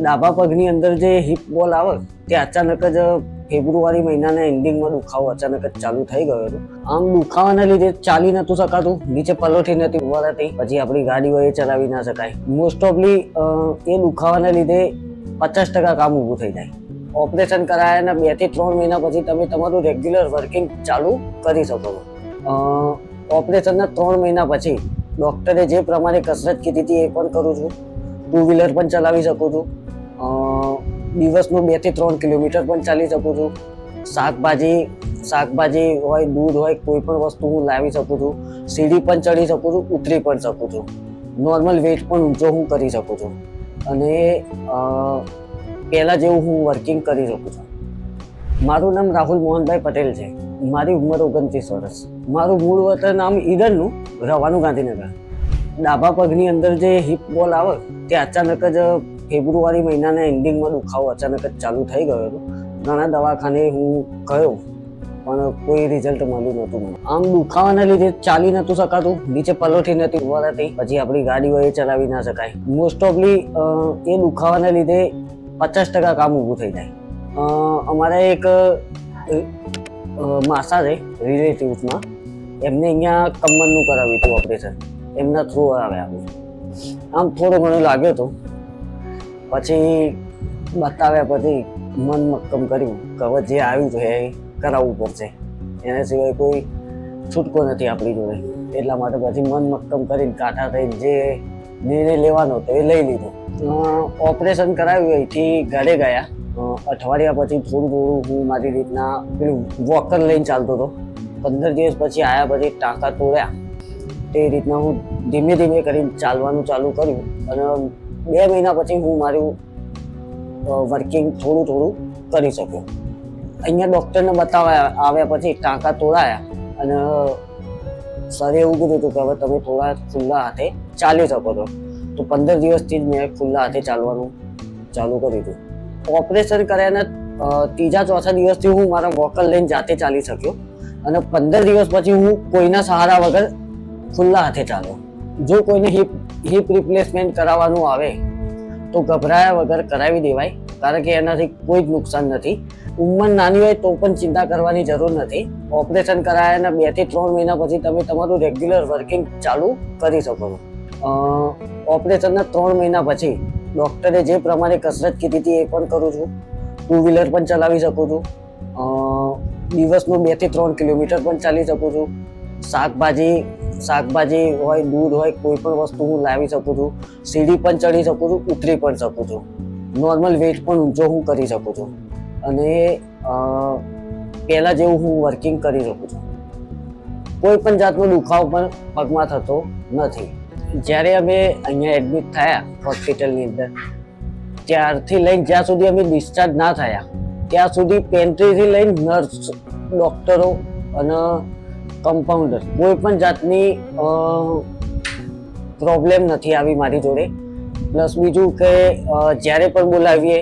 ડાબા પગની અંદર જે હિપ બોલ આવે, તે અચાનક જ ફેબ્રુઆરી મહિનાના એન્ડિંગમાં દુખાવો અચાનક જ ચાલુ થઈ ગયો હતો. આમ દુખાવાના લીધે ચાલી નતું શકાતું, નીચે પલોઠી નથી ઉભરાતી પછી આપણી ગાડીઓ એ ચલાવી ના શકાય. મોસ્ટ ઓફલી એ દુખાવાના લીધે પચાસ ટકા કામ ઊભું થઈ જાય. ઓપરેશન કરાયાના બેથી ત્રણ મહિના પછી તમે તમારું રેગ્યુલર વર્કિંગ ચાલુ કરી શકો છો. ઓપરેશનના ત્રણ મહિના પછી ડૉક્ટરે જે પ્રમાણે કસરત કીધી હતી એ પણ કરું છું. ટુ વ્હીલર પણ ચલાવી શકું છું. દિવસનું બેથી ત્રણ કિલોમીટર પણ ચાલી શકું છું. શાકભાજી શાકભાજી હોય, દૂધ હોય, કોઈ પણ વસ્તુ હું લાવી શકું છું. સીડી પણ ચડી શકું છું, ઉતરી પણ શકું છું. નોર્મલ વેટ પણ ઊંચો હું કરી શકું છું. અને પહેલાં જેવું હું વર્કિંગ કરી શકું છું. મારું નામ રાહુલ મોહનભાઈ પટેલ છે. મારી ઉંમર ઓગણત્રીસ વર્ષ. મારું મૂળ વતન નામ ઈડનનું રવાનું ગાંધીનગર. ડાબા પગની અંદર જે હિપ બોલ આવે, તે અચાનક જ ફેબ્રુઆરી મહિનાના એન્ડિંગમાં દુખાવો અચાનક જ ચાલુ થઈ ગયો હતો. ઘણા દવાખાને હું ગયો, પણ કોઈ રિઝલ્ટ મળ્યું નહોતું મને. આમ દુખાવાના લીધે ચાલી નહોતું શકાતું, નીચે પલોઠી નથી ઉભરાતી પછી આપણી ગાડીઓ એ ચલાવી ના શકાય. મોસ્ટ ઓફલી એ દુખાવાના લીધે પચાસ ટકા કામ ઊભું થઈ જાય. અમારે એક માસા છે, રિલેટિવ્સમાં, એમને અહીંયા કમરનું કરાવ્યું હતું ઓપરેશન. એમના થ્રુ આવ્યા. આમ થોડું ઘણું લાગ્યો હતું પછી બતાવ્યા પછી મન મક્કમ કર્યું કે હવે જે આવ્યું છે એ કરાવવું પડશે. એના સિવાય કોઈ છૂટકો નથી આપણી જોડે. એટલા માટે પછી મન મક્કમ કરીને કાંઠા થઈને જે નિર્ણય લેવાનો હતો એ લઈ લીધો. ઓપરેશન કરાવ્યું અહીંથી ઘરે ગયા. અઠવાડિયા પછી થોડું થોડું હું મારી રીતના પેલું વોકર લઈને ચાલતો હતો. પંદર દિવસ પછી આવ્યા પછી ટાંકા તોડ્યા. તે રીતના હું ધીમે ધીમે કરીને ચાલવાનું ચાલુ કર્યું અને બે મહિના પછી હું મારું વર્કિંગ થોડું થોડું કરી શક્યો. અહીંયા ડૉક્ટરને બતાવ્યા, આવ્યા પછી ટાંકા તોડાયા અને સરે એવું કીધું હતું કે હવે તમે થોડા ખુલ્લા હાથે ચાલી શકો છો. તો પંદર દિવસથી જ મેં ખુલ્લા હાથે ચાલવાનું ચાલુ કર્યું હતું. ઓપરેશન કર્યાના ત્રીજા ચોથા દિવસથી હું મારા વોકર લઈને જાતે ચાલી શક્યો અને પંદર દિવસ પછી હું કોઈના સહારા વગર ખુલ્લા હાથે ચાલ્યો. જો કોઈને હિપ હિપ રિપ્લેસમેન્ટ કરાવવાનું આવે તો ગભરાયા વગર કરાવી દેવાય, કારણ કે એનાથી કોઈ જ નુકસાન નથી. ઉંમર નાની હોય તો પણ ચિંતા કરવાની જરૂર નથી. ઓપરેશન કરાયાના બેથી ત્રણ મહિના પછી તમે તમારું રેગ્યુલર વર્કિંગ ચાલુ કરી શકો છો. ઓપરેશનના ત્રણ મહિના પછી ડૉક્ટરે જે પ્રમાણે કસરત કીધી હતી એ પણ કરું છું. ટુ વ્હીલર પણ ચલાવી શકું છું. દિવસનું બેથી ત્રણ કિલોમીટર પણ ચાલી શકું છું. શાકભાજી શાકભાજી હોય, દૂધ હોય, કોઈ પણ વસ્તુ હું લાવી શકું છું, સીડી પણ ચડી શકું છું, ઉતરી પણ શકું છું. નોર્મલ વેટ પણ ઊંચો હું કરી શકું છું. અને પહેલાં જેવું હું વર્કિંગ કરી શકું છું. કોઈ પણ જાતનો દુખાવો પણ પગમાં થતો નથી. જ્યારે અમે અહીંયા એડમિટ થયા હોસ્પિટલની અંદર, ત્યારથી લઈને જ્યાં સુધી અમે ડિસ્ચાર્જ ના થયા, ત્યાં સુધી પેન્ટ્રીથી લઈને નર્સ ડૉક્ટરો અને કમ્પાઉન્ડર કોઈ પણ જાતની પ્રોબ્લેમ નથી આવી મારી જોડે. પ્લસ બીજું કે જ્યારે પણ બોલાવીએ,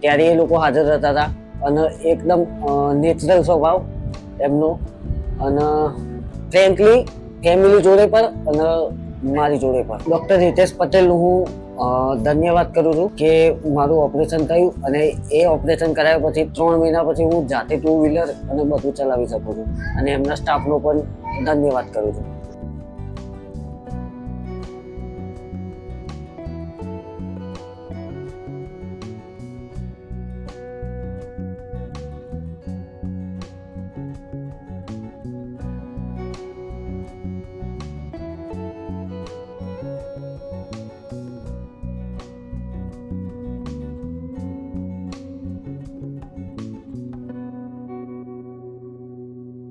ત્યારે એ લોકો હાજર રહેતા હતા. અને એકદમ નેચરલ સ્વભાવ એમનો. અને ફ્રેન્કલી ફેમિલી જોડે પણ અને મારી જોડે પણ. ડૉક્ટર હિતેશ પટેલનું હું ધન્યવાદ કરું છું કે મારું ઓપરેશન થયું અને એ ઓપરેશન કરાયા પછી ત્રણ મહિના પછી હું જાતે ટુ વ્હીલર અને બધું ચલાવી શકું છું. અને એમના સ્ટાફનો પણ ધન્યવાદ કરું છું.